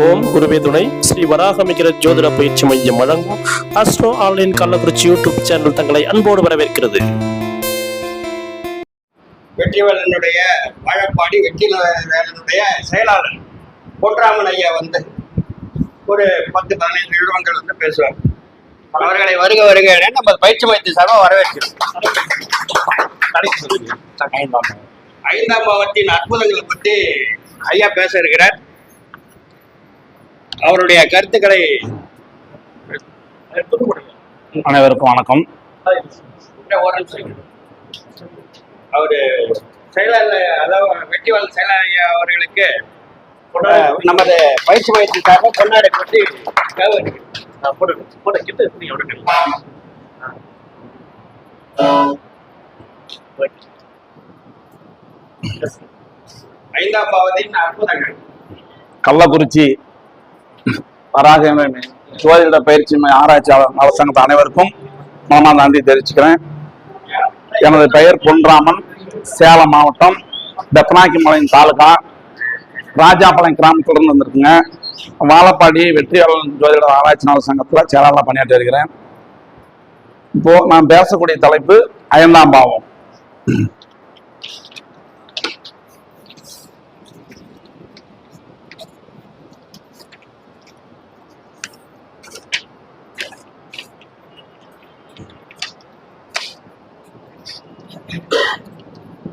ஓம் குருவே துணை. ஸ்ரீ வராகமிகிற ஜோதிட பயிற்சி மையம் வழங்கும் astro online Kallakurichi YouTube channel தங்களை அன்போடு வரவேற்கிறது. வெற்றிவேலனுடைய வாழப்பாடி வெற்றிவேலனுடைய செயலாளர் பொன்ராமன் ஐயா வந்து ஒரு பத்து பதினைந்து நிமிடங்கள் வந்து பேசுவார். அவர்களை வருக வருக என நம்ம பயிற்சி மையத்தின் சார்பாக வரவேற்கிறோம். ஐந்தாம் பாவத்தின் அற்புதங்களை பற்றி ஐயா பேச இருக்கிறார். அவருடைய கருத்துக்களை அனைவருக்கும் வணக்கம். அவரு செயலாளர் அதாவது வெற்றிவாளர் செயலாளர் அவர்களுக்கு நமது பயிற்சி மையத்தின் சார்பாக கொண்டாடி பற்றி ஐந்தாம் பாவத்தின் அற்புதங்கள் கள்ளக்குறிச்சி வராக ஜோதிட பயிற்சி ஆராய்ச்சியாளர் நலசங்கத்து அனைவருக்கும் மனமார்ந்த நன்றி தெரிவிச்சுக்கிறேன். எனது பெயர் பொன்ராமன். சேலம் மாவட்டம் பெத்தனாக்கிமலையின் தாலுகா. ராஜாபாளையம் கிராமத்திலிருந்து வந்திருக்குங்க. வாழப்பாடி வெற்றியாளர் ஜோதிட ஆராய்ச்சி நல சங்கத்தில் செயலாளராக பணியாற்றி வருகிறேன். இப்போது நான் பேசக்கூடிய தலைப்பு ஐந்தாம் பாவம்.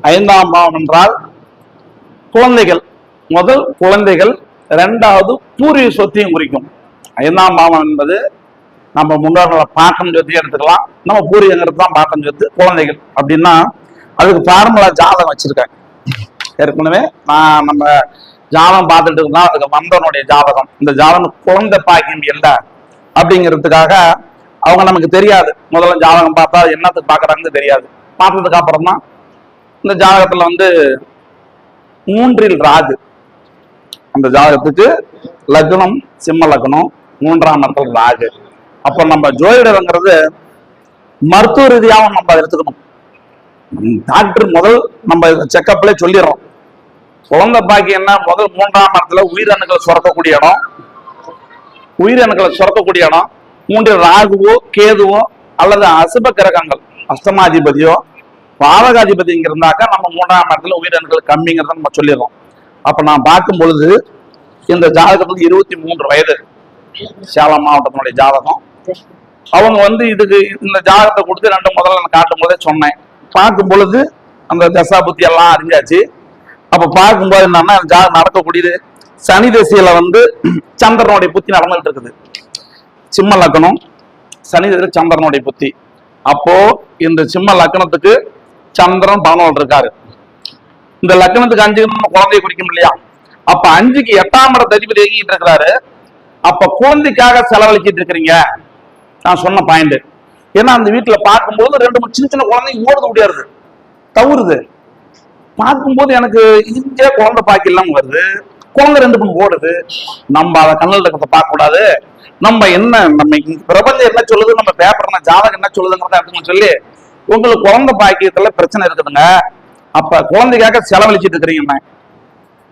ஐந்தாம் பாவம் என்றால் குழந்தைகள் முதல் குழந்தைகள் இரண்டாவது பூர்வீக சொத்தையும் குறிக்கும். ஐந்தாம் பாவம் என்பது நம்ம முன்னோர்களை பாட்டம் சொத்தி எடுத்துக்கலாம். நம்ம பூர்வீகங்கிறது தான் பாட்டம் சொத்து குழந்தைகள் அப்படின்னா அதுக்கு ஃபார்முலா ஜாதகம் வச்சிருக்கேன் ஏற்கனவே நான் நம்ம ஜாதகம் பார்த்துட்டு இருந்தா அதுக்கு வந்தவனுடைய ஜாதகம். இந்த ஜாதகம் குழந்தை பாக்கியம் இல்லை அப்படிங்கிறதுக்காக அவங்க நமக்கு தெரியாது. முதல்ல ஜாதகம் பார்த்தா என்னத்துக்கு பாக்குறாங்கன்னு தெரியாது. பார்த்ததுக்கு அப்புறம் தான் இந்த ஜாதகத்துல வந்து மூன்றில் ராகு. அந்த ஜாதகத்துக்கு லக்னம் சிம்ம லக்னம் மூன்றாம் இடத்துல ராகு. அப்ப நம்ம ஜோதிடங்கிறது மருத்துவ ரீதியாகவும் நம்ம அதை எடுத்துக்கணும். டாக்டர் முதல் நம்ம செக்கப்ல சொல்லிடுறோம். குழந்தை பாக்கி என்ன? முதல் மூன்றாம் இடத்துல உயிரணுக்களை சுரக்கக்கூடிய இடம். உயிரணுக்களை சுரக்கக்கூடிய இடம். மூன்றில் ராகுவோ கேதுவோ அல்லது அசுப கிரகங்கள் அஷ்டமாதிபதியோ பாவகாதிபதி இங்க இருந்தாக்கா நம்ம மூன்றாம் இடத்துல உயிரினங்கள் கம்மிங்கிறத நம்ம சொல்லிடுறோம். அப்ப நான் பார்க்கும் பொழுது இந்த ஜாதகத்துக்கு இருபத்தி மூன்று வயது. சேலம் மாவட்டத்தினுடைய ஜாதகம். அவங்க வந்து இதுக்கு இந்த ஜாதகத்தை கொடுத்து ரெண்டு முதல்ல நான் காட்டும் போதே சொன்னேன். பார்க்கும் பொழுது அந்த தசா புத்தி எல்லாம் அறிஞ்சாச்சு. அப்ப பார்க்கும்போது என்னன்னா ஜாதகம் நடக்கக்கூடியது சனி திசையில வந்து சந்திரனுடைய புத்தி நடந்துட்டு இருக்குது. சிம்ம லக்கணம் சனி திசையில் சந்திரனுடைய புத்தி. அப்போ இந்த சிம்ம லக்னத்துக்கு சந்திரன் பதினோரு இருக்காரு. இந்த லக்னத்துக்கு அஞ்சு குழந்தைய குறிக்கும் இல்லையா? அப்ப அஞ்சுக்கு எட்டாம் இட அதிபதி இயங்கிட்டு இருக்கிறாரு. அப்ப குழந்தைக்காக செலவழிச்சிட்டு இருக்கிறீங்க. நான் சொன்ன பாயிண்ட் ஏன்னா அந்த வீட்டுல பார்க்கும்போது ரெண்டு மூணு சின்ன சின்ன குழந்தைங்க ஓடுது முடியாது தவறுது. பார்க்கும்போது எனக்கு இங்கே குழந்தை பாக்கி இல்லாம வருது. குழந்தை ரெண்டு மூணு ஓடுது. நம்ம அதை கண்ணில் இருக்கிறத பார்க்க கூடாது நம்ம என்ன நம்ம பிரபஞ்சம் என்ன சொல்லுது நம்ம பேப்பர் என்ன ஜாதகம் என்ன சொல்லுதுங்கிறத அப்படின்னு சொல்லி உங்களுக்கு குழந்தை பாக்கியத்துல பிரச்சனை இருக்குதுங்க. அப்ப குழந்தைக்காக செலவழிச்சிட்டு இருக்கிறீங்க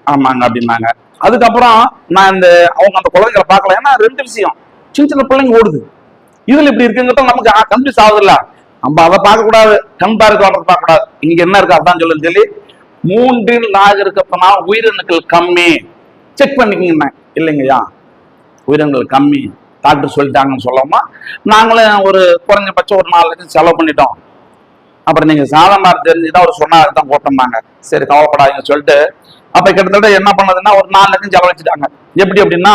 ஆமாங்க அப்படின்னாங்க அதுக்கப்புறம் நான் இந்த அவங்க அந்த குழந்தைகளை பார்க்கல. ஏன்னா ரெண்டு விஷயம். சின்ன சின்ன பிள்ளைங்க ஓடுது. இதுல இப்படி இருக்குங்கிறத நமக்கு கன்ஃபியூஸ் ஆகுது இல்ல நம்ம அதை பார்க்க கூடாது கண் பார்க்க பார்க்க கூடாது. இங்க என்ன இருக்கு? அதான் சொல்லுன்னு சொல்லி மூன்றில் நாக இருக்கப்பனா உயிரணுக்கள் கம்மி. செக் பண்ணிக்கங்க. இல்லைங்கய்யா? உயிரினங்கள் கம்மி. டாக்டர் சொல்லிட்டாங்கன்னு சொல்லாம நாங்களும் ஒரு குறைஞ்சபட்சம் ஒரு நாலு லட்சம் செலவு பண்ணிட்டோம். அப்புறம் நீங்க சாதாரண தெரிஞ்சுதான் அவர் சொன்னாரு தான் போட்டோம்னாங்க. சரி கவலைப்படாதீங்க சொல்லிட்டு அப்ப கிட்டத்தட்ட என்ன பண்ணதுன்னா ஒரு நாலு லட்சம் செலவழிச்சிட்டாங்க. எப்படி அப்படின்னா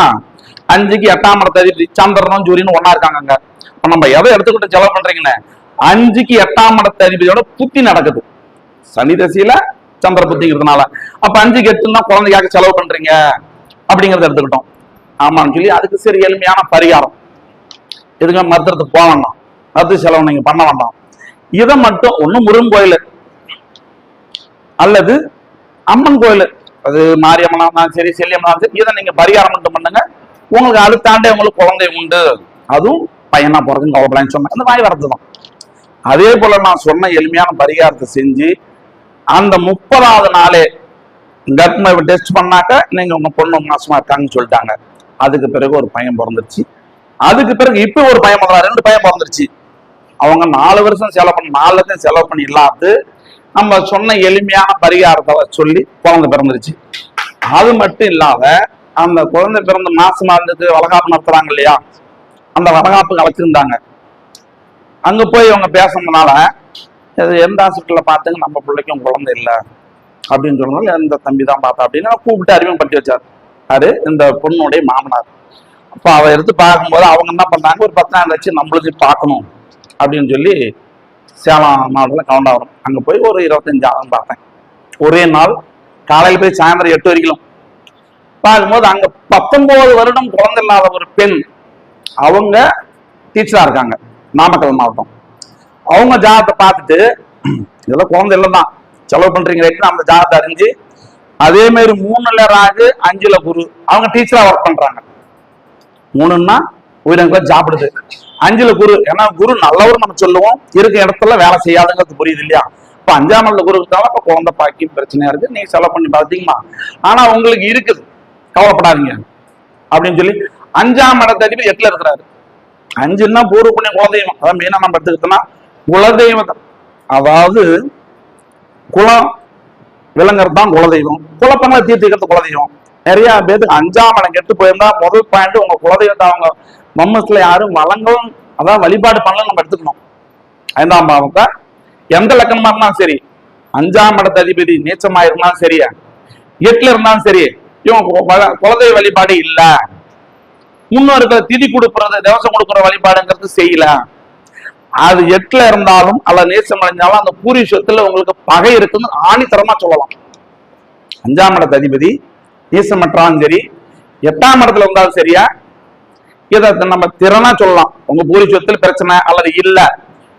அஞ்சுக்கு எட்டாம் இடத்த சந்திரனும் சூரியனும் ஒன்னா இருக்காங்க அங்க அப்ப நம்ம எதை எடுத்துக்கிட்டு செலவு பண்றீங்கன்னு? அஞ்சுக்கு எட்டாம் இடத்த அதிபதியோட புத்தி நடக்குது. சனி தசையில சந்திர புத்திங்கிறதுனால. அப்ப அஞ்சுக்கு எட்டுனா குழந்தைக்காக செலவு பண்றீங்க அப்படிங்கறத எடுத்துக்கிட்டோம். ஆமான்னு சொல்லி அதுக்கு சரி எளிமையான பரிகாரம். எதுங்க மருத்துவத்துக்கு போக வேண்டாம் மருத்துவ செலவு நீங்க பண்ண வேண்டாம். இதை மட்டும் ஒண்ணு முருகன் கோயில். அல்லது அம்மன் கோயில். அது மாரியம்மனா இருந்தாலும் சரி செல்லியம்மனா சரி இதை நீங்க பரிகாரம் மட்டும் பண்ணுங்க. உங்களுக்கு அடுத்த ஆண்டே உங்களுக்கு குழந்தை உண்டு. அதுவும் பையனா பிறக்கும் கவலைப்படான்னு சொன்னேன் அந்த வாய் வரது தான் அதே போல நான் சொன்ன எளிமையான பரிகாரத்தை செஞ்சு அந்த முப்பதாவது நாளே கர்ப்பமை டெஸ்ட் பண்ணாக்க நீங்க உங்க பொண்ணு மாசமா இருக்காங்கன்னு சொல்லிட்டாங்க. அதுக்கு பிறகு ஒரு பையன் பிறந்துருச்சு. அதுக்கு பிறகு இப்ப ஒரு பையன் பிறந்தா ரெண்டு பையன் பிறந்துருச்சு. அவங்க நாலு வருஷம் செலவு பண்ணி நாலு லட்சம் செலவு பண்ணி இல்லாது நம்ம சொன்ன எளிமையான பரிகாரத்தை சொல்லி குழந்தை பிறந்துருச்சு. அது மட்டும் இல்லாத அந்த குழந்தை பிறந்த மாசமா இருந்துட்டு வளகாப்பு நடத்துறாங்க இல்லையா? அந்த வளகாப்பு அழைச்சிருந்தாங்க அங்க போய் இவங்க பேசுனதுனால இது எந்த ஹாஸ்பிட்டல்ல பார்த்துங்க நம்ம பிள்ளைக்கும் குழந்தை இல்லை. அப்படின்னு சொன்னதால எந்த தம்பி தான் பார்த்தா அப்படின்னு கூப்பிட்டு அறிமுகப்படுத்தி வச்சார். அது இந்த பொண்ணுடைய மாமனார். அப்போ அவ எடுத்து பார்க்கும்போது அவங்க என்ன பண்ணாங்க ஒரு பத்தாயிரம் லட்சம் நம்மளுக்கு பார்க்கணும். அப்படின்னு சொல்லி சேலம் மாவட்டத்தில் கவுண்டாவரம் அங்கே போய் ஒரு இருபத்தஞ்சு ஆயிரம் பார்த்தேன். ஒரே நாள் காலையில் போய் சாயந்தரம் எட்டு வரைக்கும். பார்க்கும்போது அங்கே பத்தொன்பது வருடம் குழந்தை இல்லாத ஒரு பெண் அவங்க டீச்சராக இருக்காங்க நாமக்கல் மாவட்டம். அவங்க ஜாதகத்தை பார்த்துட்டு இதெல்லாம் குழந்தை இல்லை தான் செலவு பண்ணுறீங்க ரைட்டு அந்த ஜாதகத்தை அறிஞ்சு அதே மாதிரி மூணுல ராகு அஞ்சுல குரு அவங்க டீச்சராக ஒர்க் பண்றாங்க. மூணுன்னா உயிரங்களை சாப்பிடுது. அஞ்சுல குரு ஏன்னா குரு நல்லவர் நம்ம சொல்லுவோம். இருக்க இடத்துல வேலை செய்யாதுங்கிறது புரியுது இல்லையா? இப்ப அஞ்சாம் இடத்துல குரு இருந்தாலும் இப்ப குழந்தை பாக்கி பிரச்சனையா இருக்கு. நீங்க செலவு பண்ணி பார்த்தீங்களா ஆனா உங்களுக்கு இருக்குது. கவலைப்படாதீங்க. அப்படின்னு சொல்லி அஞ்சாம் இடத்த எட்டுல இருக்கிறாரு. அஞ்சுன்னா பூர்வ புண்ணிய குலதெய்வம். அதான் மெயினா நம்ம எடுத்துக்கிட்டோம்னா குலதெய்வம் அதாவது குலம் விலங்குறது தான் குலதெய்வம். குழப்பங்களை தீர்த்துக்கிறது குலதெய்வம். நிறைய பேருக்கு அஞ்சாம் இடம் கெட்டு போயிருந்தா முதல் பாயிண்ட் உங்க குலதெய்வத்தை அவங்க மம்மஸ்ல யாரும் வழங்கவும் அதான் வழிபாடு பண்ணல நம்ம எடுத்துக்கணும். ஐந்தாம் பாவத்தை எந்த லக்கணமா இருந்தாலும் சரி அஞ்சாம் இடத்த அதிபதி நீச்சமா இருந்தாலும் சரியா எட்டுல இருந்தாலும் சரி இவன் கு- வ- குலதெய்வ வழிபாடு இல்ல. முன்னோர்கள் திதி கொடுக்கறது தேவசம் கொடுக்குற வழிபாடுங்கிறது செய்யல. அது எட்டுல இருந்தாலும் அல்ல நேசம் அடைஞ்சாலும் அந்த பூரிஷத்துல உங்களுக்கு பகை இருக்குன்னு ஆணித்தரமா சொல்லலாம். அஞ்சாம் இடத்த அதிபதி நேசமற்றாலும் சரி எட்டாம் இடத்துல இருந்தாலும் சரியா இதை நம்ம திறனா சொல்லலாம். உங்க பூர்வீஸ்வரத்தில் பிரச்சனை அல்லது இல்ல.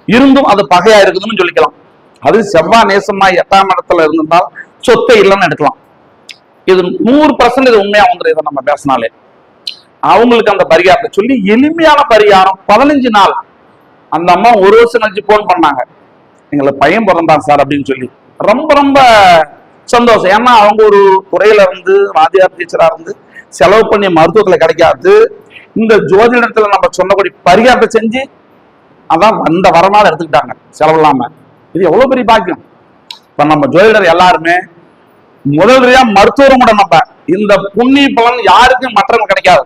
இருந்தும் அது பகையா இருக்குதுன்னு சொல்லிக்கலாம். அது செவ்வாய் நேசமா எட்டாம் இடத்துல இருந்திருந்தால் சொத்தை இல்லைன்னு எடுக்கலாம். இது நூறு பர்சன்ட் இது உண்மையா வந்துடும் இதை நம்ம பேசினாலே. அவங்களுக்கு அந்த பரிகாரத்தை சொல்லி எளிமையான பரிகாரம் பதினஞ்சு நாள். அந்த அம்மா ஒரு வருஷம் கழிச்சு போன் பண்ணாங்க. எங்களுக்கு பையன் பிறந்தான் சார் அப்படின்னு சொல்லி. ரொம்ப ரொம்ப சந்தோஷம். ஏன்னா அவங்க ஒரு துறையில இருந்து வாத்தியார் டீச்சரா இருந்து செலவு பண்ணி மருத்துவத்துல கிடைக்காது. இந்த ஜோதிடத்துல நம்ம சொன்னபடி பரிகாரத்தை செஞ்சு அதான் வந்த வரனால எடுத்துக்கிட்டாங்க செலவில்லாம இது எவ்வளவு பெரிய பாக்கியம். இப்ப நம்ம ஜோதிடர் எல்லாருமே முதல்றியா மருத்துவரும் கூட நம்ம இந்த புண்ணிய பலன் யாருக்கும் மற்றவங்க கிடைக்காது.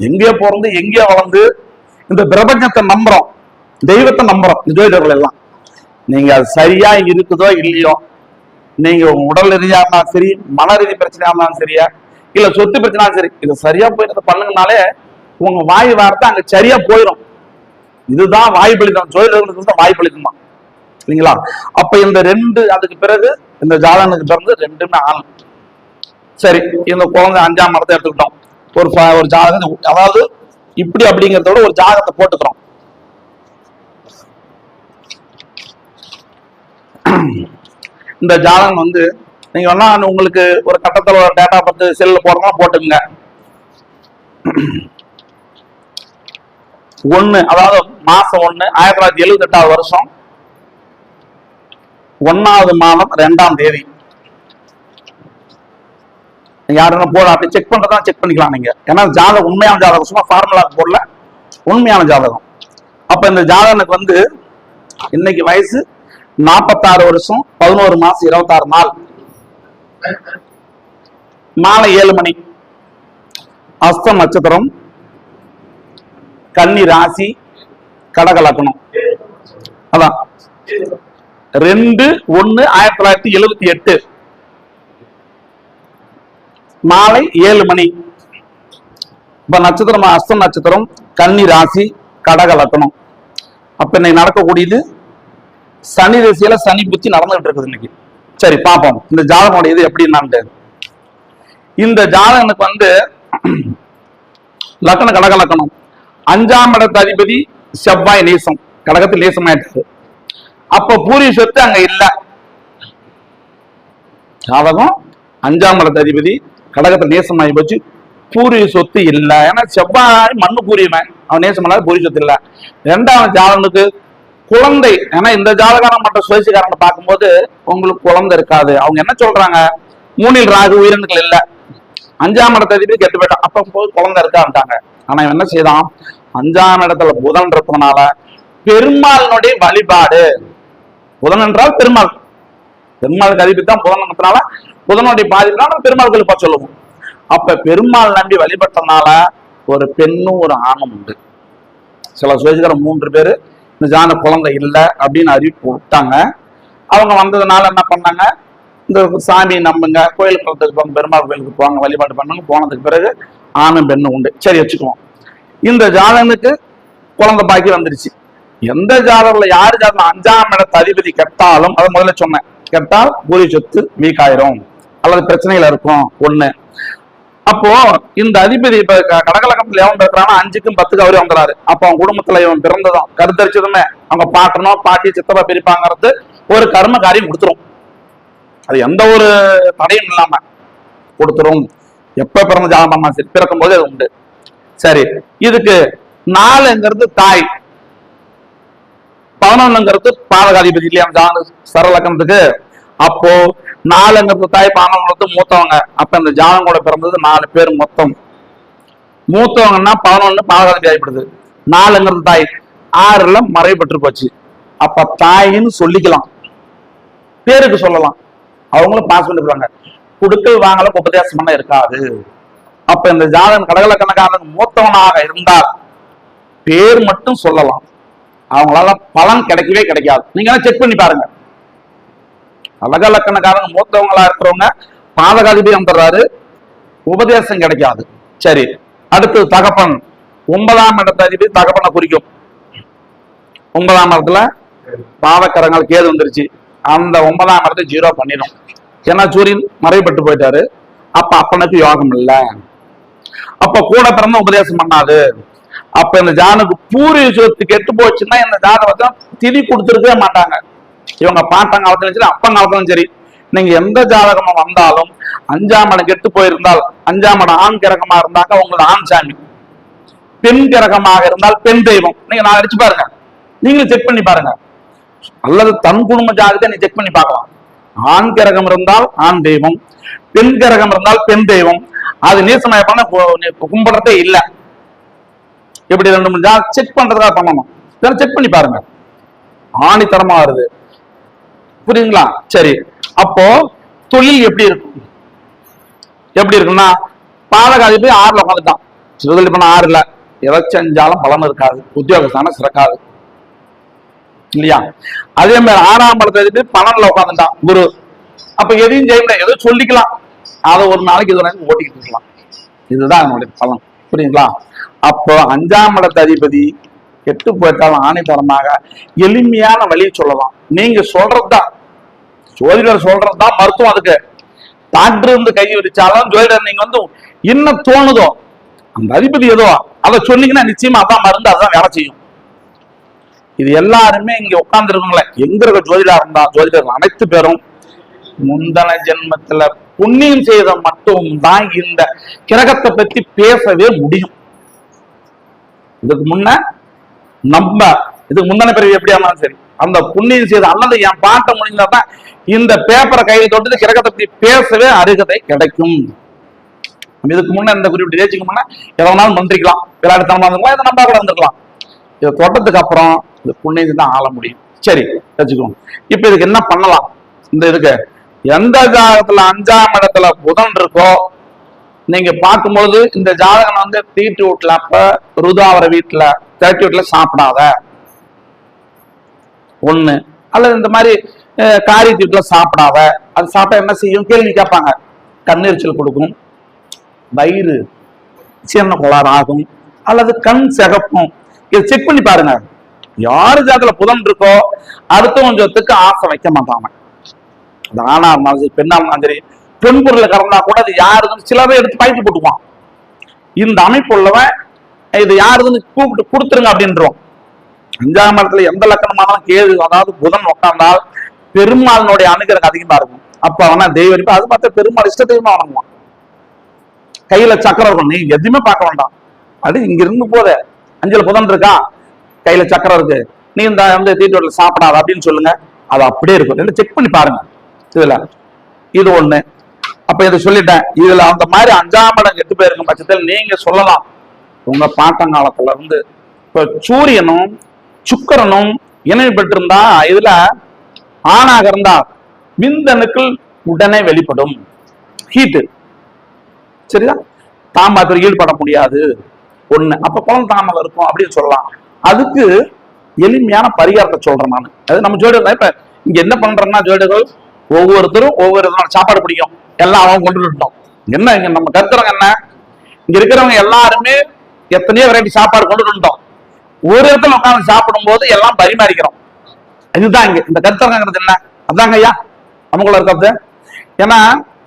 எங்கேயோ பிறந்து எங்கேயோ வளர்ந்து இந்த பிரபஞ்சத்தை நம்புறோம் தெய்வத்தை நம்புறோம் ஜோதிடர்கள் எல்லாம். நீங்க அது சரியா இருக்குதோ இல்லையோ நீங்க உடல் ரீதியா இருந்தாலும் சரி மன ரீதி பிரச்சனையா இருந்தாலும் சரியா இல்ல சொத்து பிரச்சனையா சரி இது சரியா போய் பண்ணுங்கனாலே உங்க வாய் வார்த்தை அங்க சரியா போயிடும் இதுதான் வாய் பலிதம் ஜோதிடர்களுக்கு தான் வாய் பலிதம் சரிங்களா? அப்ப இந்த ரெண்டு அதுக்கு பிறகு இந்த ஜாதகனுக்கு பிறந்து ரெண்டுமே ஆண் சரி இந்த குழந்தை அஞ்சாம் மரத்தை எடுத்துக்கிட்டோம். ஒரு ஒரு ஜாதகம் அதாவது இப்படி அப்படிங்கிறத விட ஒரு ஜாதகத்தை போட்டுக்கிறோம். இந்த ஜாதகம் வந்து நீங்க வேணா உங்களுக்கு ஒரு கட்டத்தில் ஒரு டேட்டா பத்து செல்ல போடுறதா போட்டுக்கங்க. ஒன்னு அதாவது மாசம் ஒண்ணு ஆயிரத்தி தொள்ளாயிரத்தி எழுபத்தி எட்டாவது வருஷம் ஒன்னாவது மாதம் ரெண்டாம் தேதி. யாருன்னா போட அப்படி செக் பண்றதா செக் பண்ணிக்கலாம் நீங்க. ஏன்னா ஜாதகம் உண்மையான ஜாதகம் சும்மா ஃபார்முலா போடல உண்மையான ஜாதகம். அப்ப இந்த ஜாதகனுக்கு வந்து இன்னைக்கு வயசு நாற்பத்தாறு வருஷம் பதினோரு மாசம் இருபத்தாறு நாள். மாலை ஏழு மணி. அஸ்தம் நட்சத்திரம் கன்னி ராசி கடகலக்கணம். அதான். ரெண்டு ஒன்னு ஆயிரத்தி தொள்ளாயிரத்தி எழுபத்தி எட்டு. மாலை ஏழு மணி. இப்ப நட்சத்திரம் அஸ்தம் நட்சத்திரம் கன்னி ராசி கடக அப்ப இன்னைக்கு நடக்கக்கூடியது சனி திசையில சனி புத்தி நடந்துகிட்டு இருக்குது இன்னைக்கு. சரி பார்ப்போம். இந்த ஜாதகோட இது எப்படி எப்படின்னான்ட்டு இந்த ஜாதகனுக்கு வந்து லக்கணம் கடக லக்கணம் அஞ்சாம் இடத்து அதிபதி செவ்வாய் நேசம் கடகத்தில் நேசமாயிட்டாரு. அப்ப பூரி சொத்து அங்க இல்ல. ஜாதகம் அஞ்சாம் இடத்து அதிபதி கடகத்தில் நேசமாகி போச்சு. பூரி சொத்து இல்ல. ஏன்னா செவ்வாய் மண்ணு பூரியவன் அவன் நேசம் இல்லாத பூரி சொத்து இல்ல. ரெண்டாவது ஜாதகனுக்கு குழந்தை. ஏன்னா இந்த ஜாதகாரம் மற்ற சுயசிகாரங்களை பார்க்கும்போது உங்களுக்கு குழந்தை இருக்காது. அவங்க என்ன சொல்றாங்க? மூணில் ராகு உயிரினங்கள் இல்ல. அஞ்சாம் இடத்த அதிபதி கெட்டு போயிட்டான். அப்ப போது குழந்தை இருக்கான்ட்டாங்க ஆனா இவன் என்ன செய்தான்? அஞ்சாம் இடத்துல புதன் இருக்கிறதுனால பெருமாளினுடைய வழிபாடு. புதன் என்றால் பெருமாள். பெருமாளுக்கு அதிபதி தான் புதன் இருக்கிறதுனால புதனுடைய பாதிப்புனா நம்ம பெருமாள் கோயிலுக்கு சொல்லுவோம். அப்ப பெருமாள் நம்பி வழிபட்டனால ஒரு பெண்ணும் ஒரு ஆணும் உண்டு. சில சுயஜிகர மூன்று பேர் இந்த ஜான குழந்தை இல்லை அப்படின்னு அறிவிப்பு விட்டாங்க அவங்க வந்ததுனால என்ன பண்ணாங்க? இந்த சாமி நம்புங்க கோயிலுக்கு குளத்துக்கு போங்க பெருமாள் கோயிலுக்கு போவாங்க வழிபாடு பண்ணுங்க போனதுக்கு பிறகு ஆணும் பெண்ணும் உண்டு. சரி வச்சுக்குவோம். இந்த ஜாதகனுக்கு குழந்தை பாக்கி வந்துருச்சு. எந்த ஜாதகத்துல யாரு ஜாதகம் அஞ்சாம் இடத்து அதிபதி கெட்டாலும் அதை முதல்ல சொன்னேன். கெட்டால் பூரி சொத்து வீக் ஆயிரும் அல்லது பிரச்சனைகள் இருக்கும். ஒண்ணு. அப்போ இந்த அதிபதி இப்ப க- எவன் இருக்கிறானோ அஞ்சுக்கும் பத்துக்கு அவரே வந்துறாரு. அப்போ அவன் குடும்பத்துல இவன் பிறந்ததும் கருத்தரிச்சதுமே. அவங்க பாட்டனோ பாட்டி சித்தப்பா பிரிப்பாங்கிறது ஒரு கர்ம காரியம் கொடுத்துரும். அது எந்த ஒரு தடையும் இல்லாம கொடுத்துரும். எப்ப பிறந்த ஜாதகமா சரி பிறக்கும் போது அது உண்டு. சரி இதுக்கு நாலுங்கிறது தாய். பதினொன்னுங்கிறது பாதகாதிபதி இல்லையா? ஜான சரலக்கணத்துக்கு அப்போ நாலுங்கிறது தாய் பதினொன்று மூத்தவங்க. அப்ப இந்த ஜாதகம் கூட பிறந்தது நாலு பேர் மொத்தம். மூத்தவங்கன்னா பதினொன்னு பாதகாதிபதி ஆகிப்படுது. நாலுங்கிறது தாய். ஆறுல மறைபட்டு போச்சு. அப்ப தாயின்னு சொல்லிக்கலாம். பேருக்கு சொல்லலாம். அவங்களும் பாஸ் பண்ணிருக்காங்க. குடுக்கல் வாங்கல உபதேசம் இருக்காது. அப்ப இந்த ஜாதகன் கடகலக்கணக்காரன் மூத்தவனாக இருந்தால் பேர் மட்டும் சொல்லலாம். அவங்களால பலன் கிடைக்கவே கிடைக்காது. நீங்க செக் பண்ணி பாருங்க. அழகலக்கணக்காரங்க மூத்தவங்களா இருக்கிறவங்க பாதகாதிபதி வந்துடுறாரு உபதேசம் கிடைக்காது. சரி. அடுத்து தகப்பன். ஒன்பதாம் இடத்த அதிபதி தகப்பனை குறிக்கும். ஒன்பதாம் இடத்துல பாவக்கரங்கள் கேது வந்துருச்சு. அந்த ஒன்பதாம் இடத்தை ஜீரோ பண்ணிடும். ஏன்னா சூரியன் மறைபட்டு போயிட்டாரு. அப்ப அப்பனுக்கு யோகம் இல்லை. அப்ப கூட பிறந்த உபதேசம் பண்ணாது. அப்ப இந்த ஜானுக்கு பூர்வீக சொத்து கெட்டு போச்சுன்னா இந்த ஜாதகத்தை திதி கொடுத்துருக்கவே மாட்டாங்க. இவங்க பாட்டாங்க காலத்திலும் சரி அப்பன் காலத்திலும் சரி. நீங்க எந்த ஜாதகமா வந்தாலும் அஞ்சாம் இடம் கெட்டு போயிருந்தால் அஞ்சாம் இடம் ஆண் கிரகமா இருந்தாக்க உங்களுக்கு ஆண் சாமி. பெண் கிரகமாக இருந்தால் பெண் தெய்வம். நீங்க நான் அடிச்சு பாருங்க. நீங்களும் செக் பண்ணி பாருங்க. அல்லது தன் குடும்ப ஜாதகத்தை நீ செக் பண்ணி பார்க்கலாம். ஆண் கிரகம் இருந்தால் ஆண் தெய்வம். பெண் கிரகம் இருந்தால் பெண் தெய்வம். அது நீசமய பண்ண கும்பிடுறதே இல்லை. எப்படி ரெண்டு மூணு செக் பண்றதுக்காக பண்ணணும். இதெல்லாம் செக் பண்ணி பாருங்க. ஆணித்தரமா வருது. புரியுதுங்களா? சரி. அப்போ தொழில் எப்படி இருக்கும்? எப்படி இருக்கும்னா பாலகாதி போய் ஆறுல உட்காந்துட்டான். சிறுதொழில் பண்ண ஆறுல. எதை செஞ்சாலும் பலன் இருக்காது. உத்தியோகஸ்தானம் சிறக்காது. இல்லையா? அதே மாதிரி ஆறாம் படத்தை போய் பன்னெண்டுல உட்காந்துட்டான் குரு. அப்ப எதையும் செய்ய முடியாது. ஏதோ சொல்லிக்கலாம். அதை ஒரு நாளைக்கு இது வரைக்கும் ஓட்டிக்கிட்டு இருக்கலாம். இதுதான் என்னுடைய பலன். புரியுங்களா அப்போ அஞ்சாம் இடத்து அதிபதி கெட்டு போயிட்டாலும் ஆணைத்தரமாக எளிமையான வழியை சொல்லலாம். நீங்க சொல்றதுதான். ஜோதிடர் சொல்றதுதான் மருத்துவம் அதுக்கு. டாக்டர் இருந்து கை விரிச்சாலும் ஜோதிடர் நீங்க வந்து என்ன தோணுதோ அந்த அதிபதி ஏதோ அதை சொன்னீங்கன்னா நிச்சயமா அதான் மருந்து அதான் வேலை செய்யும். இது எல்லாருமே இங்க உட்கார்ந்து எங்க இருக்க ஜோதிடா இருந்தா ஜோதிடர் அனைத்து பேரும் முந்தன ஜென்மத்துல புண்ணியம் செய்த மட்டும் தான் இந்த கிரகத்தை பத்தி பேசவே முடியும். இதுக்கு முன்ன நம்ம இதுக்கு முந்தின பிறகு எப்படியா சரி அந்த புண்ணியம் செய்த அல்லது என் பாட்டை முடிஞ்சாதான் இந்த பேப்பரை கையில் தொட்டு கிரகத்தை பத்தி பேசவே அருகதை கிடைக்கும். இதுக்கு முன்ன இந்த குறிப்பிட்ட ஏச்சுக்கு முன்ன எதனாலும் மந்திரிக்கலாம் விளையாட்டுத்தனமா இருந்துக்கலாம் இதை நம்ம கூட இருந்திருக்கலாம். இதை தொட்டதுக்கு அப்புறம் இது புண்ணியத்தை தான் ஆள முடியும். சரி வச்சுக்கோங்க. இப்ப இதுக்கு என்ன பண்ணலாம்? இந்த இதுக்கு எந்த ஜாதகத்துல அஞ்சாம் இடத்துல புதன் இருக்கோ நீங்க பார்க்கும்போது இந்த ஜாதகம் வந்து தீட்டு வீட்டுல அப்ப ருதாவர வீட்டுல திரட்டி வீட்டுல சாப்பிடாத. ஒண்ணு. அல்லது இந்த மாதிரி காரி வீட்டுல சாப்பிடாத. அது சாப்பிட்டா என்ன செய்யும்? கேள்வி கேட்பாங்க. கண்ணெரிச்சல் கொடுக்கும். வயிறு சின்ன கோளாறு ஆகும். அல்லது கண் சிகப்பும். இதை செக் பண்ணி பாருங்க. யாரு ஜாதத்துல புதன் இருக்கோ அடுத்தவன் சொத்துக்கு ஆசை வைக்க மாட்டாங்க. அது ஆணா இருந்தாலும் சரி பெண்ணா இருந்தாலும் சரி பெண் பொருளை கறந்தா கூட அது யாருதுன்னு சிலவே எடுத்து பாய்ச்சி போட்டுக்குவான். இந்த அமைப்பு உள்ளவன் இது யாருதுன்னு கூப்பிட்டு கொடுத்துருங்க அப்படின்றோம். அஞ்சாம் இடத்துல எந்த லக்கணமானாலும் கேது அதாவது புதன் உட்கார்ந்தால் பெருமாளினுடைய அனுகிரகம் அதிகமா இருக்கும். அப்ப அவனா தெய்வம் அது பார்த்தா பெருமாள் இஷ்ட தெய்வமா வணங்குவான். கையில சக்கரம் இருக்கும். நீ எதுவுமே பார்க்க வேண்டாம். அது இங்க இருந்து போதே. அஞ்சல் புதன் இருக்கா? கையில சக்கரம் இருக்கு. நீ இந்த வந்து தீட்டோட்டில் சாப்பிடாத அப்படின்னு சொல்லுங்க. அது அப்படியே இருக்கும். ரெண்டு செக் பண்ணி பாருங்க. இதுல. இது ஒண்ணு. அப்ப இதை சொல்லிட்டேன். இதுல அந்த மாதிரி அஞ்சாம் இடம் கெட்டு போயிருக்கும் பட்சத்தில் நீங்க சொல்லலாம். உங்க பாட்டங்காலத்துல இருந்து இப்ப சூரியனும் சுக்கிரனும் இணைவு பெற்றிருந்தா இதுல ஆணாக இருந்தா விந்தணுக்கள் உடனே வெளிப்படும். ஹீட்டு சரியா தாம்பாத்துல ஈடுபட முடியாது. ஒண்ணு. அப்ப குளம் தாமல் இருக்கும் அப்படின்னு சொல்லலாம். அதுக்கு எளிமையான பரிகாரத்தை சொல்றேன் நான். அது நம்ம ஜோடி இப்ப இங்க என்ன பண்றோம்னா ஜோடிகள் ஒவ்வொருத்தரும் ஒவ்வொரு விதமான சாப்பாடு பிடிக்கும். எல்லாம் அவங்க கொண்டு விட்டோம் என்ன இங்க நம்ம கருத்துறவங்க என்ன? இங்க இருக்கிறவங்க எல்லாருமே எத்தனையோ வெரைட்டி சாப்பாடு கொண்டு வந்துட்டோம் ஒரு இடத்துல உட்கார்ந்து சாப்பிடும் போது எல்லாம் பரிமாறிக்கிறோம். இதுதான் இங்க. இந்த கருத்தரங்கிறது என்ன? அதாங்க ஐயா நமக்குள்ள இருக்கிறது ஏன்னா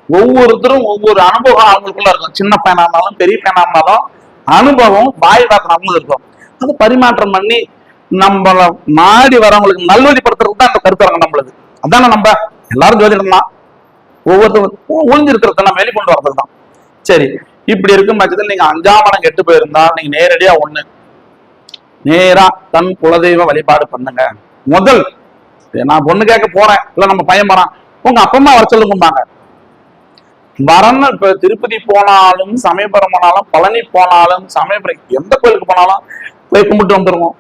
ஒவ்வொருத்தரும் ஒவ்வொரு அனுபவம் அவங்களுக்குள்ள இருக்கும். சின்ன பையனா இருந்தாலும் பெரிய பையனா இருந்தாலும் அனுபவம் பாய் வார்த்தை அவங்களுக்கு இருக்கும். அது பரிமாற்றம் பண்ணி நம்மள நாடி வரவங்களுக்கு நல்வழிப்படுத்துறதுக்கு தான் அந்த கருத்தரங்கம் நம்மளுக்கு அதானே நம்ம? எல்லாரும் ஜோதிடம் தான் ஒவ்வொருத்தரும் ஒளிஞ்சிருக்கிறத நம்ம வெளிக்கொண்டு வர்றது தான் சரி இப்படி இருக்கும் பட்சத்தில் நீங்க அஞ்சாம் இடம் கெட்டு போயிருந்தா நீங்க நேரடியா ஒண்ணு. நேரா தன் குலதெய்வ வழிபாடு பண்ணுங்க. முதல் நான் பொண்ணு கேட்க போறேன். இல்ல நம்ம பையன் போறான். உங்க அப்பா அம்மா வர சொல்லுங்கம்பாங்க. வரன்னு இப்ப திருப்பதி போனாலும் சமயபுரம் போனாலும் பழனி போனாலும் சமயபுரம் எந்த கோயிலுக்கு போனாலும் போய் கும்பிட்டு வந்துருவோம்.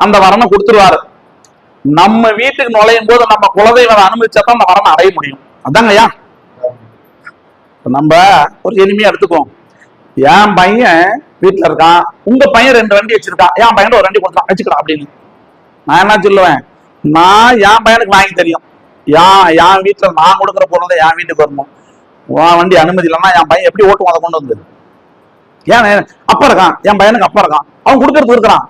அந்த வரனை கொடுத்துருவாரு. நம்ம வீட்டுக்கு நுழையும் போது நம்ம குலதெய்வம் அனுமதிச்சா தான் அந்த வரனை அடைய முடியும். அதாங்க இப்ப நம்ம ஒரு எளிமையா எடுத்துக்குவோம். என் பையன் வீட்டுல இருக்கான். உங்க பையன் ரெண்டு வண்டி வச்சிருக்கான். என் பையன் ஒரு வண்டி கொடுத்தான். வச்சுக்கலாம் அப்படின்னு. நான் என்ன சொல்லுவேன்? நான் என் பையனுக்கு வாங்கி தெரியும் ஏன் என் வீட்டுல நான் கொடுக்குற பொருள் தான் என் வீட்டுக்கு வரணும். உன் வண்டி அனுமதி இல்லைன்னா என் பையன் எப்படி ஓட்டுவான் அதை கொண்டு வந்து ஏன் அப்பா இருக்கான். என் பையனுக்கு அப்பா இருக்கான். அவன் கொடுக்கறது இருக்கிறான்.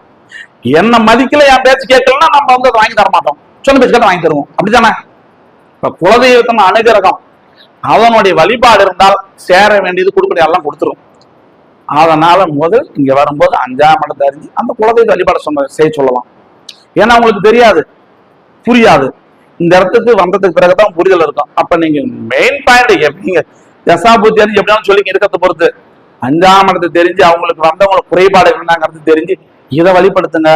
என்ன மதிக்கல என் பேச்சு கேட்கலன்னா நம்ம வந்து அதை வாங்கி தர மாட்டோம். சொன்ன பேச்சு கேட்ட வாங்கி தருவோம். அப்படித்தானே? இப்ப குலதெய்வத்தம் அனுகிரகம் அதனுடைய வழிபாடு இருந்தால் சேர வேண்டியது கொடுக்கக்கூடிய எல்லாம் கொடுத்துரும். அதனால முதல் இங்க வரும்போது அஞ்சாம் இடத்தை அறிஞ்சு அந்த குலதெய்வ வழிபாடு சொன்ன செய்ய சொல்லலாம். ஏன்னா உங்களுக்கு தெரியாது. புரியாது. இந்த இடத்துக்கு வந்ததுக்கு பிறகுதான் புரிதல் இருக்கும். அப்ப நீங்க மெயின் பாயிண்ட் எப்படிங்க தசாபுத்தி அறிஞ்சு எப்படின்னு சொல்லி இருக்கிறத பொறுத்து அஞ்சாம் இடத்தை தெரிஞ்சு அவங்களுக்கு வந்தவங்களுக்கு குறைபாடு என்னங்கிறது தெரிஞ்சு இதை வழிபடுத்துங்க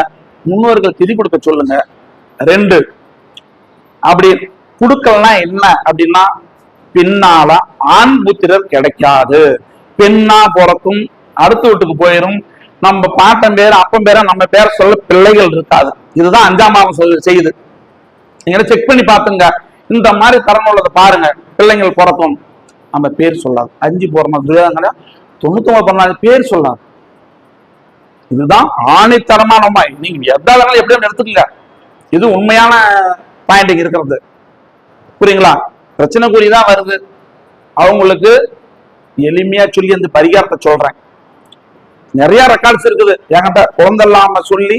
முன்னோர்கள் திதி கொடுக்க சொல்லுங்க. ரெண்டு அப்படி குடுக்கல்னா என்ன அப்படின்னா பின்னால ஆண் புத்திரர் கிடைக்காது. பெண்ணா பிறக்கும் அடுத்த வீட்டுக்கு போயிரும். நம்ம பாட்டன் பேர் அப்பன் பேர நம்ம பேர சொல்ல பிள்ளைகள் இருக்காது. இதுதான் அஞ்சாம் பாவம் சொல்லு செய்யுது. நீங்க செக் பண்ணி பாத்துங்க இந்த மாதிரி தரம் உள்ளதை பாருங்க. பிள்ளைங்கள் பிறக்கும். நம்ம பேர் சொல்லாது. அஞ்சு போறோம்? துரியாதங்கள தொண்ணூத்தி ஒன்பது பேர் சொல்லாது. இதுதான் ஆணித்தரமான உண்மை. நீங்க எதா வேணாலும் எப்படி எடுத்துக்கல. இது உண்மையான பாயிண்டிங் இருக்கிறது. புரியுங்களா? பிரச்சனை குறிதான் வருது. அவங்களுக்கு எளிமையா சொல்லி அந்த பரிகாரத்தை சொல்றேன். நிறைய ரெக்கார்ட்ஸ் இருக்குது. என்கிட்ட குழந்தை இல்லாம சொல்லி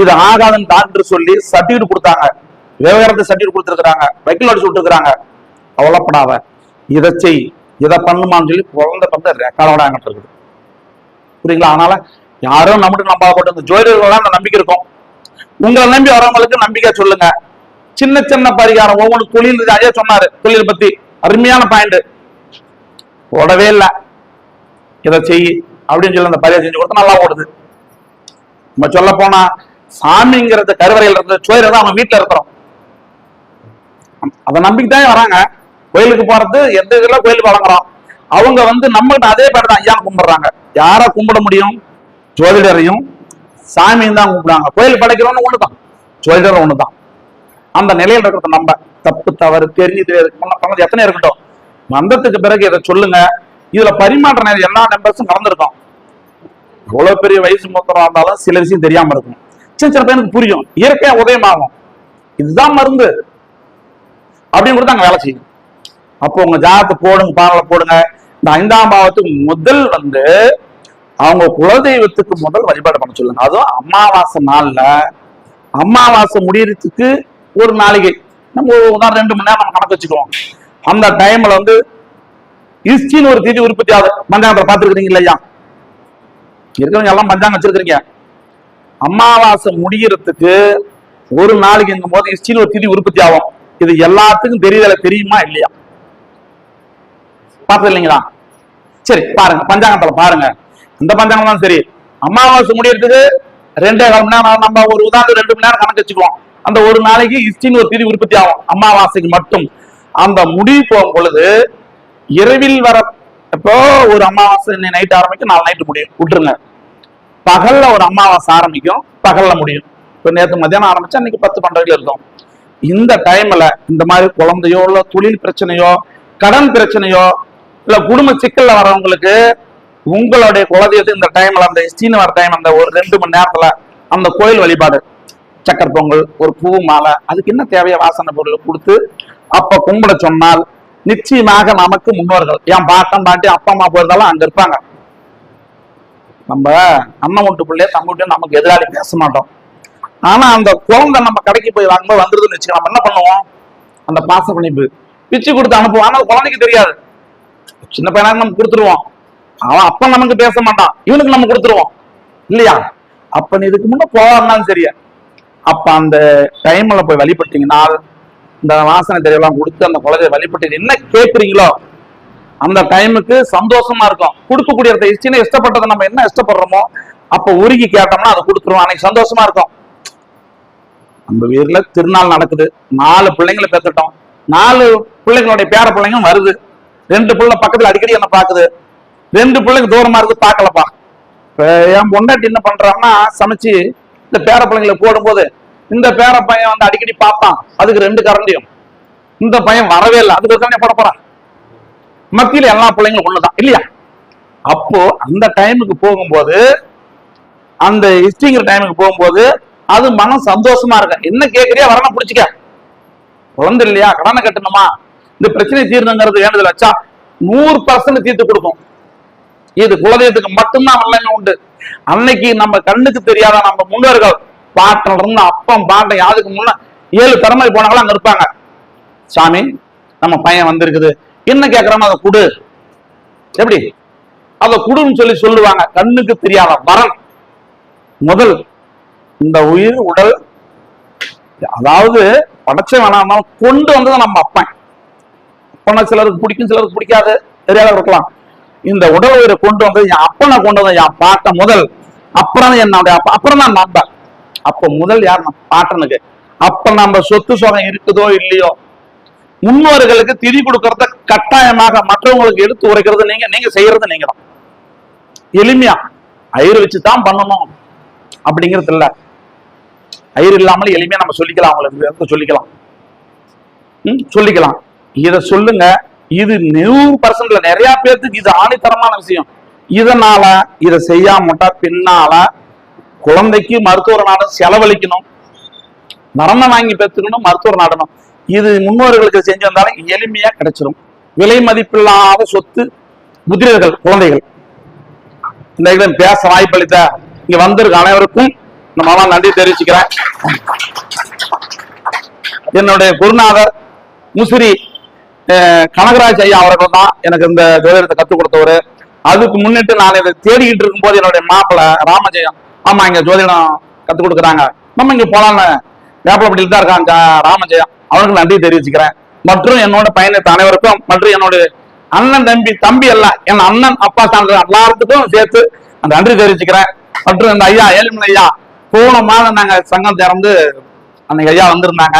இது ஆகாதுன்னு டாக்டர் சொல்லி சர்டிஃபிகேட் கொடுத்தாங்க. விவகாரத்தை சர்டிஃபிகேட் கொடுத்துருக்காங்க வக்கீல் அடிச்சு விட்டுருக்காங்க அவ்வளோப்படாத இதை செய். இதை பண்ணுமான்னு சொல்லி குழந்தை பண்ண ரெக்கார்டோட என்கிட்ட இருக்குது. புரியுங்களா? அதனால யாரும் நம்மட்டு நம்பாத இந்த ஜோதிடர்கள் அந்த நம்பிக்கை இருக்கும். உங்களை நம்பி வரவங்களுக்கு நம்பிக்கை சொல்லுங்க. சின்ன சின்ன பரிகாரம் ஒவ்வொரு தொழில் ஐயா சொன்னாரு தொழில் பத்தி. அருமையான பாயிண்ட் ஓடவே இல்லை. இதை செய் அப்படின்னு சொல்லி அந்த பரிகாரம் செஞ்சு கொடுத்தா நல்லா ஓடுது. நம்ம சொல்ல போனா சாமிங்கிறது கருவறையில் இருந்த சோயில தான் அவங்க வீட்டுல இருக்கிறோம். அதை நம்பிக்கை தான் வராங்க. கோயிலுக்கு போறது எந்த இதுல கோயிலுக்கு வழங்குறோம். அவங்க வந்து நம்மகிட்ட அதே பேர் தான் ஐயா கும்பிடுறாங்க. யாரை கும்பிட முடியும்? ஜோதிடரையும் சாமியும் தான் கும்பிடுறாங்க கோயில் படைக்கிறவங்க ஒண்ணுதான். ஜோதிடர் ஒண்ணுதான். அந்த நிலையில் இருக்கிறத நம்ம தப்பு தவறு தெரிஞ்சு தெரியாது பண்ணது எத்தனை இருக்கட்டும். வந்ததுக்கு பிறகு இதை சொல்லுங்க. இதுல பரிமாற்ற நேரம் எல்லா நம்பர்ஸும் கலந்துருக்கும் எவ்வளவு பெரிய வயசு மூத்தரா இருந்தாலும் சில விஷயம் தெரியாம இருக்கும். சின்ன சின்ன பையனுக்கு புரியும். இயற்கையா உதயமாகும். இதுதான் மருந்து. அப்படின்னு கூட அங்க வேலை செய்யும். அப்போ உங்க ஜாதத்தை போடுங்க பாடலை போடுங்க. இந்த ஐந்தாம் பாவத்துக்கு முதல் வந்து அவங்க குலதெய்வத்துக்கு முதல் வழிபாடு பண்ண சொல்லுங்க. அதுவும் அமாவாசை நாள்ல அமாவாசை முடியறதுக்கு ஒரு நாளைக்கு நம்ம ஒரு உதாரணம் ரெண்டு மணி நேரம் நம்ம கணக்கு வச்சுக்குவோம். அந்த டைம்ல வந்து இஸ்டின்னு ஒரு தீதி உற்பத்தி ஆகுது. பஞ்சாங்கத்தை பார்த்துருக்கிறீங்க இல்லையா? இருக்கிறவங்க எல்லாம் பஞ்சாங்கம் வச்சிருக்கிறீங்க. அமாவாசை முடியறதுக்கு ஒரு நாளைக்குங்கும் போது இஸ்டின்னு ஒரு தீதி உற்பத்தி ஆகும். இது எல்லாத்துக்கும் தெரியல தெரியுமா இல்லையா? பார்த்தது இல்லைங்களா? சரி பாருங்க. பஞ்சாங்கத்துல பாருங்க. இந்த பஞ்சாங்கம் தான் சரி. அமாவாசை முடியறதுக்கு ரெண்டே கால் மணி நேரம் நம்ம ஒரு உதாரணம் ரெண்டு மணி நேரம் கணக்கு வச்சுக்குவோம். அந்த ஒரு நாளைக்கு இஸ்டின்னு ஒரு தீதி உற்பத்தி ஆகும். அமாவாசைக்கு மட்டும். அந்த முடி போகும் பொழுது இரவில் வர இப்போ ஒரு அமாவாசை நைட் ஆரம்பிக்கும் நாலு நைட்டு முடியும். விட்டுருங்க. பகல்ல ஒரு அமாவாசை ஆரம்பிக்கும் பகல்ல முடியும். இப்போ நேற்று மத்தியானம் ஆரம்பிச்சா இன்னைக்கு பத்து பன்னெண்டுல இருக்கும். இந்த டைம்ல இந்த மாதிரி குழந்தையோ இல்ல தொழில் பிரச்சனையோ கடன் பிரச்சனையோ இல்ல குடும்ப சிக்கல்ல வரவங்களுக்கு உங்களுடைய குலதெய்வத்தை இந்த டைம்ல அந்த ஸ்டீன் டைம் அந்த ஒரு ரெண்டு மணி நேரத்துல அந்த கோயில் வழிபாடு. சக்கரை பொங்கல் ஒரு பூ மாலை அதுக்கு என்ன தேவையோ வாசனை பொருள் கொடுத்து அப்ப கும்பிட சொன்னால் நிச்சயமாக நமக்கு முன்னோர்கள் என் பாட்டன் பாட்டி அப்பா அம்மா போயிருந்தாலும் அங்க இருப்பாங்க. நம்ம அண்ணன் ஒன்று பிள்ளைய தம்பிட்டு நமக்கு எதிராளி பேச மாட்டோம். ஆனா அந்த குழந்தை நம்ம கடைக்கு போய் வாங்கும்போது வந்துருதுன்னு வச்சுக்கலாம் நம்ம என்ன பண்ணுவோம்? அந்த பாச பிணைப்பு பிச்சு கொடுத்து அனுப்புவோம். ஆனா குழந்தைக்கு தெரியாது. சின்ன பையனா நம்ம கொடுத்துருவோம். அவன் அப்ப நமக்கு பேச மாட்டான். இவனுக்கு நம்ம கொடுத்துருவோம். இல்லையா? அப்ப நீ இதுக்கு முன்ன போவாருனாலும் சரியா? அப்ப அந்த டைம்ல போய் வழிபட்டீங்கன்னா இந்த வாசனை தெரியலாம் கொடுத்து அந்த குழந்தைய வழிபட்டு என்ன கேட்குறீங்களோ அந்த டைமுக்கு சந்தோஷமா இருக்கும். கொடுக்கக்கூடிய அந்த இஷ்டப்பட்டதை நம்ம என்ன இஷ்டப்படுறோமோ அப்ப உருகி கேட்டோம்னா அதை கொடுத்துருவோம் அன்னைக்கு சந்தோஷமா இருக்கும். நம்ம வீட்டுல திருநாள் நடக்குது. நாலு பிள்ளைங்களை பெற்றுட்டோம். நாலு பிள்ளைங்களுடைய பேர பிள்ளைங்க வருது. ரெண்டு பிள்ளை பக்கத்துல அடிக்கடி என்ன பாக்குது ரெண்டு பிள்ளைங்க தூரமா இருக்கு பார்க்கலப்பா. என் பொண்டாட்டி என்ன பண்றாங்கன்னா சமைச்சு இந்த பேர பிள்ளைங்களை போடும்போது இந்த பேர பையன் வந்து அடிக்கடி பார்ப்பான். அதுக்கு ரெண்டு கரண்டியும். இந்த பையன் வரவே இல்லை. அதுக்கு தானே போட போறான். மத்தியில எல்லா பிள்ளைங்களும் ஒண்ணுதான். இல்லையா? அப்போ அந்த டைமுக்கு போகும்போது அந்த ஹிஸ்டிங்கிற டைமுக்கு போகும்போது அது மனம் சந்தோஷமா இருக்கு என்ன கேட்கறியா வரணும் பிடிச்சிக்க. குழந்தை இல்லையா? கடனை கட்டணுமா? இந்த பிரச்சனை தீரணுங்கிறது வேண்டதில் வச்சா நூறு பர்சன்ட் தீர்த்து கொடுக்கும். இது குலதெய்வத்துக்கு மட்டும்தான் வல்லமை உண்டு? அன்னைக்கு நம்ம கண்ணுக்கு தெரியாத நம்ம முன்னோர்கள் பாட்டில் இருந்து அப்பம் பாட்டம் யாருக்கு முன்ன ஏழு தலைமுறை போனாங்களும் அங்க இருப்பாங்க. சாமி நம்ம பையன் வந்திருக்குது. என்ன கேட்கறானோ அதை குடு. எப்படி? அதை குடுன்னு சொல்லி சொல்லுவாங்க. கண்ணுக்கு தெரியாத வரம் முதல் இந்த உயிர் உடல் அதாவது படைச்ச வேணாம் கொண்டு வந்தது நம்ம அப்பன். அப்பனா சிலருக்கு பிடிக்கும் சிலருக்கு பிடிக்காது. தெரியாத இருக்கலாம் இந்த உடல் உயிரை கொண்டு வந்தது என் அப்பனை கொண்டு வந்தது என் பாட்ட முதல் அப்புறம் என்னுடைய அப்புறம் தான் நம்ம. அப்ப முதல் யார் நம்ம பாட்டனுக்கு? அப்ப நம்ம சொத்து சுகம் இருக்குதோ இல்லையோ? முன்னோர்களுக்கு திதி கொடுக்கறத கட்டாயமாக மற்றவங்களுக்கு எடுத்து உரைக்கிறது நீங்க நீங்க செய்யறது நீங்க தான். எளிமையா. ஐயர் வச்சு தான் பண்ணணும். அப்படிங்கிறது இல்ல. ஐயர் இல்லாமல் எளிமையா நம்ம சொல்லிக்கலாம் அவங்களுக்கு சொல்லிக்கலாம். சொல்லிக்கலாம். இத சொல்லுங்க. இது நூறு பர்சன்ட்ல நிறைய பேர்த்துக்கு இது ஆணித்தரமான விஷயம். இதனால இதை செய்யாமட்டா பின்னால குழந்தைக்கு மருத்துவர் நாட செலவழிக்கணும். மரணம் வாங்கி பெற்றுக்கணும் மருத்துவர் நாடணும் இது முன்னோர்களுக்கு செஞ்சு வந்தாலும் எளிமையா கிடைச்சிரும். விலை மதிப்பில்லாத சொத்து முதிரர்கள் குழந்தைகள். இந்த இடம் பேச வாய்ப்பளித்த இங்க வந்திருக்க அனைவருக்கும் நம்மளாம் நன்றி தெரிவிச்சுக்கிறேன். என்னுடைய குருநாதர் முசிறி கனகராஜ் ஐயா அவர்கள் தான் எனக்கு இந்த ஜோதிடத்தை கற்றுக் கொடுத்தவர். அதுக்கு முன்னிட்டு நான் இதை தேடிக்கிட்டு இருக்கும்போது என்னுடைய மாப்பிள்ளை ராமஜெயம் ஆமா இங்க ஜோதிடம் கற்றுக் கொடுக்குறாங்க. நம்ம இங்க போலான்னு வேப்பலப்பட்டியில் தான் இருக்காங்க ராமஜெயம். அவனுக்கு நன்றி தெரிவிச்சுக்கிறேன். மற்றும் என்னோட பயணித்த அனைவருக்கும் மற்றும் என்னோட அண்ணன் தம்பி தம்பி அல்ல என் அண்ணன் அப்பா சார்ந்த எல்லாத்துக்கும் சேர்த்து அந்த நன்றி தெரிவிச்சுக்கிறேன். மற்றும் இந்த ஐயா ஏழுமலை ஐயா போன மாதம் நாங்க சங்கம் திறந்து அன்னைக்கு ஐயா வந்திருந்தாங்க.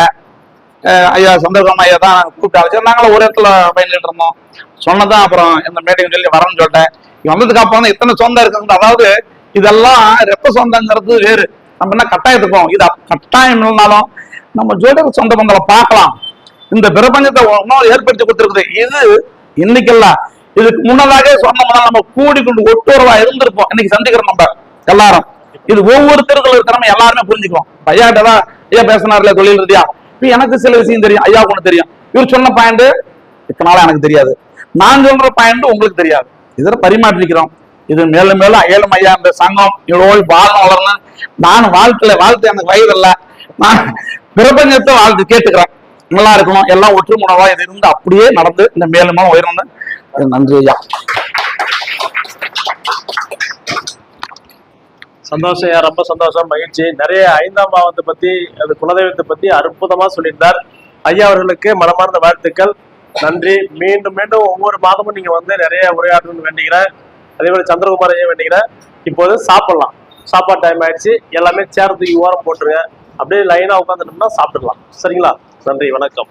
ஐயா சந்தர்ப்பம் ஐயா தான் கூப்பிட்டு அழைச்சு நாங்களும் ஒரு இடத்துல பயணிட்டு இருந்தோம். சொன்னதான் அப்புறம் இந்த மீட்டிங் சொல்லி வரேன்னு சொல்லிட்டேன். வந்ததுக்கு அப்புறம் தான் இத்தனை சொந்தம் இருக்குங்க அதாவது இதெல்லாம் ரெப்ப சொந்தங்கிறது வேறு. நம்ம என்ன கட்டாயத்துக்கும் இது கட்டாயம் இல்லைனாலும் நம்ம ஜோதிட சொந்த பந்தங்களை பார்க்கலாம். இந்த பிரபஞ்சத்தை உணவு ஏற்படுத்தி கொடுத்துருக்குது. இது இன்னைக்கல்ல இதுக்கு முன்னதாக சொன்னோம்னா நம்ம கூடி கொண்டு ஒட்டுறவா இருந்திருப்போம். இன்னைக்கு சந்திக்கிறோம் நம்ம எல்லாரும். இது ஒவ்வொருத்தருக்குள்ள இருக்கிறவங்க எல்லாருமே புரிஞ்சுக்குவோம். ஐயாட்ட தான் ஐயா பேசினார்ல தொழில் ரீதியா. இப்ப எனக்கு சில விஷயம் தெரியும். ஐயா ஒண்ணு தெரியும். இவர் சொன்ன பாயிண்ட் இத்தனால எனக்கு தெரியாது. நான் சொல்ற பாயிண்ட் உங்களுக்கு தெரியாது. இதில் பரிமாற்றிக்கிறோம் இது மேலும் மேலும் ஏழும் ஐயா இந்த சங்கம் இவ்வளோ வாழணும் வளரணும். நான் வாழ்க்கையில வாழ்த்து எனக்கு வயது இல்லை நான் பிரபஞ்சத்தை வாழ்த்து கேட்டுக்கிறேன். நல்லா இருக்கணும். எல்லாம் ஒற்றுமுணவா இது இருந்து அப்படியே நடந்து இந்த மேலும் மேலும் உயர்ந்து நன்றி ஐயா. சந்தோஷம் ஐயா ரொம்ப சந்தோஷம் மகிழ்ச்சி. நிறைய ஐந்தாம் பாவத்தை பத்தி அது குலதெய்வத்தை பத்தி அற்புதமா சொல்லியிருந்தார். ஐயா அவர்களுக்கு மனமார்ந்த வாழ்த்துக்கள். நன்றி. மீண்டும் மீண்டும் ஒவ்வொரு மாதமும் நீங்க வந்து நிறைய உரையாடணும்னு வேண்டிக்கிறேன் அதே மாதிரி சந்திரகுமார் ஐயா வேண்டிக்கிறேன் இப்போது சாப்பிடலாம். சாப்பாடு டைம் ஆயிடுச்சு. எல்லாமே சேர் ஓரம் போட்டுருங்க. அப்படியே லைனா உட்காந்துட்டோம்னா சாப்பிடலாம். சரிங்களா? நன்றி. வணக்கம்.